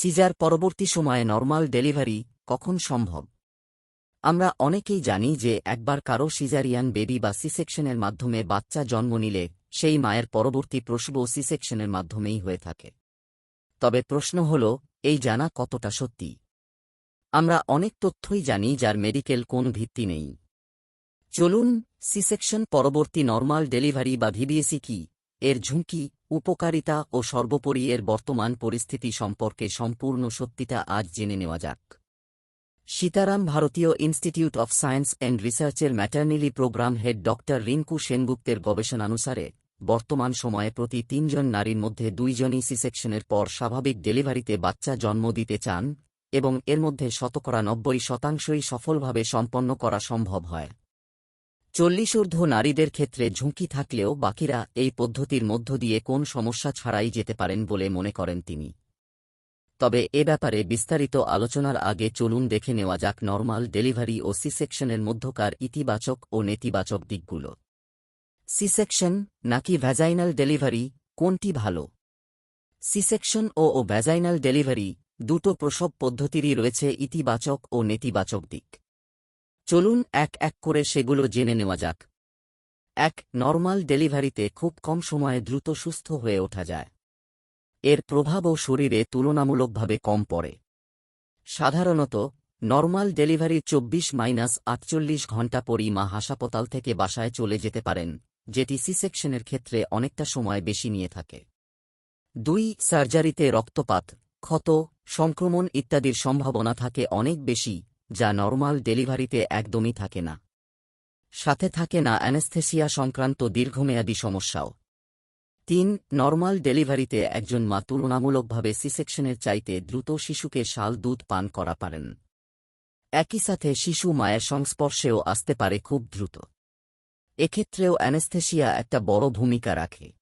Caesar পরবর্তী সময়ে normal delivery কখন সম্ভব? আমরা অনেকেই জানি যে একবার কারও সিজারিয়ান বেবি বা সিসেকশনের মাধ্যমে বাচ্চা জন্ম নিলে সেই মায়ের পরবর্তী প্রসব সিসেকশনের মাধ্যমেই হয়ে থাকে। তবে প্রশ্ন হল, এই জানা কতটা সত্যি? আমরা অনেক তথ্যই জানি যার মেডিকেল কোন ভিত্তি নেই। চলুন সিসেকশন পরবর্তী নর্মাল ডেলিভারি বা ভিবিএসি কি? এর ঝুঁকি, উপকারিতা ও সর্বোপরি এর বর্তমান পরিস্থিতি সম্পর্কে সম্পূর্ণ সত্যিটা আজ জেনে নেওয়া যাক। সীতারাম ভারতীয় ইনস্টিটিউট অফ সায়েন্স অ্যান্ড রিসার্চের maternally program head doctor Rinku সেনগুপ্তের গবেষণানুসারে, বর্তমান সময়ে প্রতি তিনজন নারীর মধ্যে দুইজনই সিসেকশনের পর স্বাভাবিক ডেলিভারিতে বাচ্চা জন্ম দিতে চান এবং এর মধ্যে শতকরা নব্বই শতাংশই সফলভাবে সম্পন্ন করা সম্ভব হয়। চল্লিশ ঊর্ধ্ব নারীদের ক্ষেত্রে ঝুঁকি থাকলেও বাকিরা এই পদ্ধতির মধ্য দিয়ে কোন সমস্যা ছাড়াই যেতে পারেন বলে মনে করেন তিনি। তবে এ ব্যাপারে বিস্তারিত আলোচনার আগে চলুন দেখে নেওয়া যাক নর্মাল ডেলিভারি ও সিসেকশনের মধ্যকার ইতিবাচক ও নেতিবাচক দিকগুলো। সিসেকশন নাকি ভ্যাজাইনাল ডেলিভারি, কোনটি ভালো? সিসেকশন ও ও ভ্যাজাইনাল ডেলিভারি, দুটো প্রসব পদ্ধতিরই রয়েছে ইতিবাচক ও নেতিবাচক দিক। চলুন এক এক করে সেগুলো জেনে নেওয়া যাক। এক, নর্মাল ডেলিভারিতে খুব কম সময়ে দ্রুত সুস্থ হয়ে ওঠা যায়। এর প্রভাবও শরীরে তুলনামূলকভাবে কম পড়ে। সাধারণত, নর্মাল ডেলিভারি চব্বিশ মাইনাস আটচল্লিশ ঘণ্টা পরই মা হাসপাতাল থেকে বাসায় চলে যেতে পারেন, যেটি সিসেকশনের ক্ষেত্রে অনেকটা সময় বেশি নিয়ে থাকে। দুই, সার্জারিতে রক্তপাত, ক্ষত, সংক্রমণ ইত্যাদির সম্ভাবনা থাকে অনেক বেশি যা নর্মাল ডেলিভারিতে একদমই থাকে না। সাথে থাকে না অ্যানেস্থেসিয়া সংক্রান্ত দীর্ঘমেয়াদী সমস্যাও। তিন, নর্মাল ডেলিভারিতে একজন মা তুলনামূলকভাবে সিসেকশনের চাইতে দ্রুত শিশুকে শাল দুধ পান করা পারেন। একই সাথে শিশু মায়ের সংস্পর্শেও আসতে পারে খুব দ্রুত। এক্ষেত্রেও অ্যানেস্থেসিয়া একটা বড় ভূমিকা রাখে।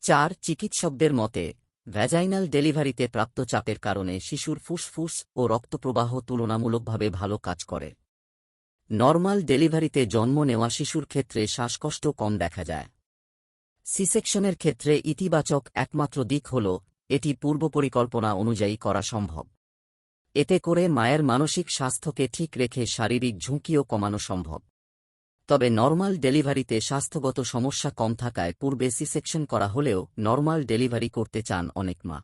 চার, চিকিৎসকদের মতে ভ্যাজাইনাল ডেলিভারিতে প্রাপ্ত চাপের কারণে শিশুর ফুসফুস ও রক্তপ্রবাহ তুলনামূলকভাবে ভালো কাজ করে। নর্মাল ডেলিভারিতে জন্ম নেওয়া শিশুর ক্ষেত্রে শ্বাসকষ্ট কম দেখা যায়। সিসেকশনের ক্ষেত্রে ইতিবাচক একমাত্র দিক হল, এটি পূর্বপরিকল্পনা অনুযায়ী করা সম্ভব। এতে করে মায়ের মানসিক স্বাস্থ্যকে ঠিক রেখে শারীরিক ঝুঁকিও কমানো সম্ভব। তবে নর্মাল ডেলিভারিতে স্বাস্থ্যগত সমস্যা কম থাকায় পূর্বে সিসেকশন করা হলেও নর্মাল ডেলিভারি করতে চান অনেক মা।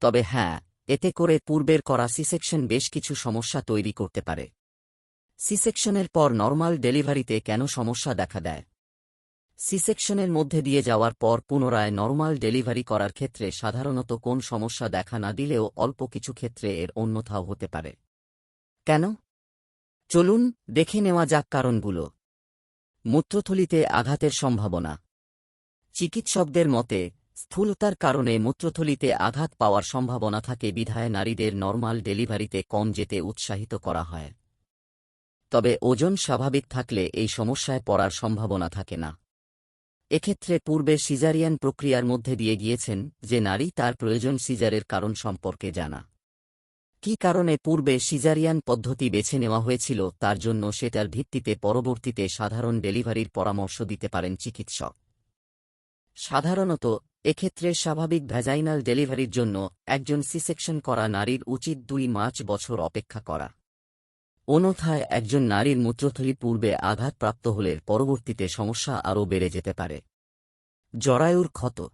তবে হ্যাঁ এতে করে পূর্বের করা সিসেকশন বেশ কিছু সমস্যা তৈরি করতে পারে। সিসেকশনের পর নর্মাল ডেলিভারিতে কেন সমস্যা দেখা দেয়? সিসেকশনের মধ্যে দিয়ে যাওয়ার পর পুনরায় নর্মাল ডেলিভারি করার ক্ষেত্রে সাধারণত কোন সমস্যা দেখা না দিলেও অল্প কিছু ক্ষেত্রে এর অন্যথাও হতে পারে। কেন? চলুন দেখে নেওয়া যাক কারণগুলো। মূত্রথলিতে আঘাতের সম্ভাবনা। চিকিৎসকদের মতে, স্থূলতার কারণে মূত্রথলিতে আঘাত পাওয়ার সম্ভাবনা থাকে বিধায় নারীদের নর্মাল ডেলিভারিতে কম যেতে উৎসাহিত করা হয়। তবে ওজন স্বাভাবিক থাকলে এই সমস্যায় পড়ার সম্ভাবনা থাকে না। এক্ষেত্রে পূর্বে সিজারিয়ান প্রক্রিয়ার মধ্যে দিয়ে গিয়েছেন যে নারী তার প্রয়োজন সিজারের কারণ সম্পর্কে জানা। কি কারণে পূর্বে সিজারিয়ান পদ্ধতি বেছে নেওয়া হয়েছিল তার জন্য সেটার ভিত্তিতে পরবর্তীতে সাধারণ ডেলিভারির পরামর্শ দিতে পারেন চিকিৎসক। সাধারণত, এক্ষেত্রে স্বাভাবিক ভ্যাজাইনাল ডেলিভারির জন্য একজন সিসেকশন করা নারীর উচিত দুই মার্চ বছর অপেক্ষা করা। অন্যথায় একজন নারীর মূত্রথলি পূর্বে আঘাতপ্রাপ্ত হলে পরবর্তীতে সমস্যা আরও বেড়ে যেতে পারে। জরায়ুর ক্ষত।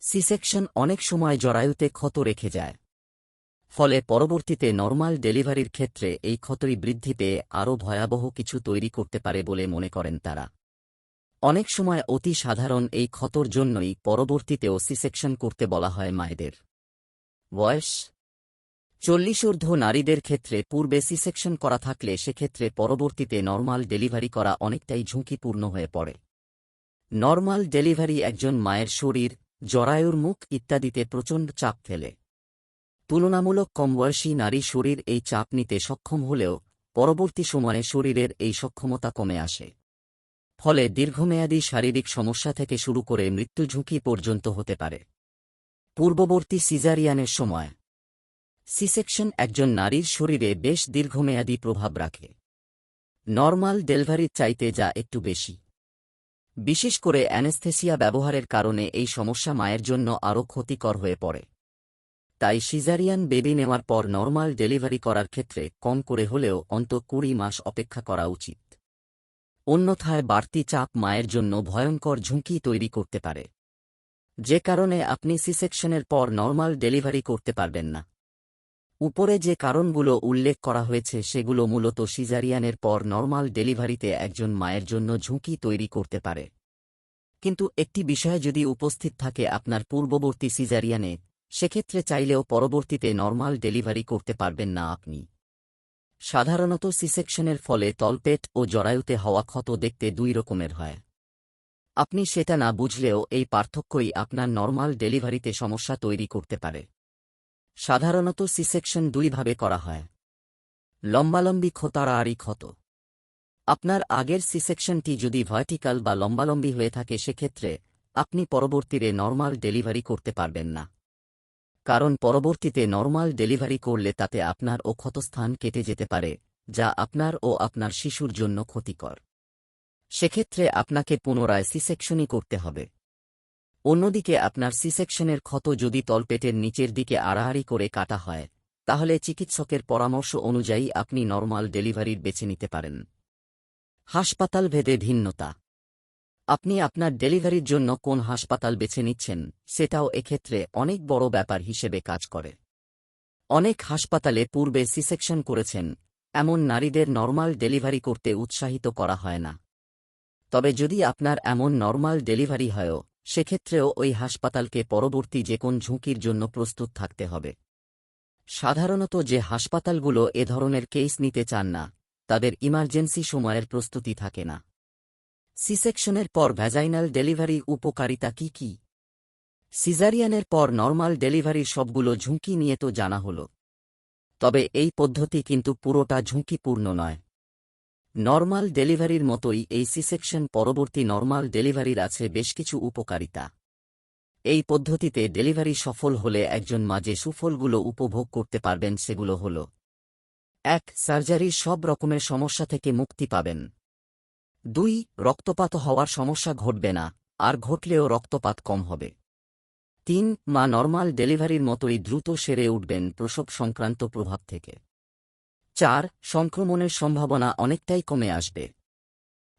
সিসেকশন অনেক সময় জরায়ুতে ক্ষত রেখে যায়। ফলে পরবর্তীতে নর্মাল ডেলিভারির ক্ষেত্রে এই ক্ষতই বৃদ্ধি পেয়ে আরও ভয়াবহ কিছু তৈরি করতে পারে বলে মনে করেন তারা। অনেক সময় অতি সাধারণ এই ক্ষতর জন্যই পরবর্তীতেও সিসেকশন করতে বলা হয় মায়েদের। বয়স? চল্লিশ ঊর্ধ্ব নারীদের ক্ষেত্রে পূর্বে সিসেকশন করা থাকলে সেক্ষেত্রে পরবর্তীতে নর্মাল ডেলিভারি করা অনেকটাই ঝুঁকিপূর্ণ হয়ে পড়ে। নর্মাল ডেলিভারি একজন মায়ের শরীর, জরায়ুর মুখ ইত্যাদিতে প্রচণ্ড চাপ ফেলে। তুলনামূলক কমবয়সী নারী শরীর এই চাপ নিতে সক্ষম হলেও পরবর্তী সময়ে শরীরের এই সক্ষমতা কমে আসে। ফলে দীর্ঘমেয়াদী শারীরিক সমস্যা থেকে শুরু করে মৃত্যু ঝুঁকি পর্যন্ত হতে পারে। পূর্ববর্তী সিজারিয়ানের সময়, সিসেকশন একজন নারীর শরীরে বেশ দীর্ঘমেয়াদী প্রভাব রাখে। নর্মাল ডেলিভারির চাইতে যা একটু বেশি। বিশেষ করে অ্যানেস্থেসিয়া ব্যবহারের কারণে এই সমস্যা মায়ের জন্য আরও ক্ষতিকর হয়ে পড়ে। তাই সিজারিয়ান বেবি নেওয়ার পর নর্মাল ডেলিভারি করার ক্ষেত্রে কম করে হলেও অন্ত কুড়ি মাস অপেক্ষা করা উচিত। অন্যথায় বাড়তি চাপ মায়ের জন্য ভয়ঙ্কর ঝুঁকি তৈরি করতে পারে। যে কারণে আপনি সিসেকশনের পর নর্মাল ডেলিভারি করতে পারবেন না। উপরে যে কারণগুলো উল্লেখ করা হয়েছে সেগুলো মূলত সিজারিয়ানের পর নর্মাল ডেলিভারিতে একজন মায়ের জন্য ঝুঁকি তৈরি করতে পারে। কিন্তু একটি বিষয় যদি উপস্থিত থাকে আপনার পূর্ববর্তী সিজারিয়ানে সেক্ষেত্রে চাইলেও পরবর্তীতে নর্মাল ডেলিভারি করতে পারবেন না আপনি। সাধারণত সিসেকশনের ফলে তলপেট ও জরায়ুতে হওয়া ক্ষত দেখতে দুই রকমের হয়। আপনি সেটা না বুঝলেও এই পার্থক্যই আপনার নর্মাল ডেলিভারিতে সমস্যা তৈরি করতে পারে। সাধারণত সিসেকশন দুইভাবে করা হয়। লম্বালম্বি ক্ষতারাড়ি ক্ষত। আপনার আগের সিসেকশনটি যদি ভার্টিক্যাল বা লম্বালম্বি হয়ে থাকে সেক্ষেত্রে আপনি পরবর্তীতে নর্মাল ডেলিভারি করতে পারবেন না। কারণ পরবর্তীতে নর্মাল ডেলিভারি করলে তাতে আপনার ও ক্ষতস্থান কেটে যেতে পারে, যা আপনার ও আপনার শিশুর জন্য ক্ষতিকর। সেক্ষেত্রে আপনাকে পুনরায় সিসেকশনই করতে হবে। অন্যদিকে আপনার সিসেকশনের ক্ষত যদি তলপেটের নিচের দিকে আড়াআড়ি করে কাটা হয়, তাহলে চিকিৎসকের পরামর্শ অনুযায়ী আপনি নর্মাল ডেলিভারির বেছে নিতে পারেন। হাসপাতাল ভেদে ভিন্নতা। আপনি আপনার ডেলিভারির জন্য কোন হাসপাতাল বেছে নিচ্ছেন, সেটাও এক্ষেত্রে অনেক বড় ব্যাপার হিসেবে কাজ করে। অনেক হাসপাতালে পূর্বে সিসেকশন করেছেন, এমন নারীদের নর্মাল ডেলিভারি করতে উৎসাহিত করা হয় না। তবে যদি আপনার এমন নর্মাল ডেলিভারি হয়ও সেক্ষেত্রেও ওই হাসপাতালকে পরবর্তী যে কোন ঝুঁকির জন্য প্রস্তুত থাকতে হবে। সাধারণত যে হাসপাতালগুলো এ ধরনের কেস নিতে চান না, তাদের ইমার্জেন্সি সময়ের প্রস্তুতি থাকে না। সিসেকশনের পর ভ্যাজাইনাল ডেলিভারি উপকারিতা কি কি? সিজারিয়ানের পর নর্মাল ডেলিভারির সবগুলো ঝুঁকি নিয়ে তো জানা হল। তবে এই পদ্ধতি কিন্তু পুরোটা ঝুঁকিপূর্ণ নয়। নর্মাল ডেলিভারির মতোই এই সিসেকশন পরবর্তী নর্মাল ডেলিভারির আছে বেশ কিছু উপকারিতা। এই পদ্ধতিতে ডেলিভারি সফল হলে একজন মা যে সুফলগুলো উপভোগ করতে পারবেন সেগুলো হল এক সার্জারির সব রকমের সমস্যা থেকে মুক্তি পাবেন। দুই, রক্তপাত হওয়ার সমস্যা ঘটবে না, আর ঘটলেও রক্তপাত কম হবে। তিন, মা নর্মাল ডেলিভারির মতোই দ্রুত সেরে উঠবেন প্রসব সংক্রান্ত প্রভাব থেকে। চার, সংক্রমণের সম্ভাবনা অনেকটাই কমে আসবে।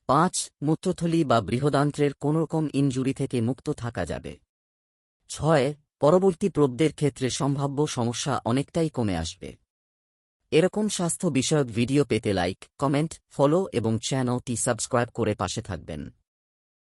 পাঁচ, মূত্রথলি বা বৃহদান্ত্রের কোনোরকম ইনজুরি থেকে মুক্ত থাকা যাবে। ছয়, পরবর্তী প্রবদের ক্ষেত্রে সম্ভাব্য সমস্যা অনেকটাই কমে আসবে। এরকম স্বাস্থ্য বিষয়ক ভিডিও পেতে লাইক কমেন্ট ফলো এবং চ্যানেলটি সাবস্ক্রাইব করে পাশে থাকবেন।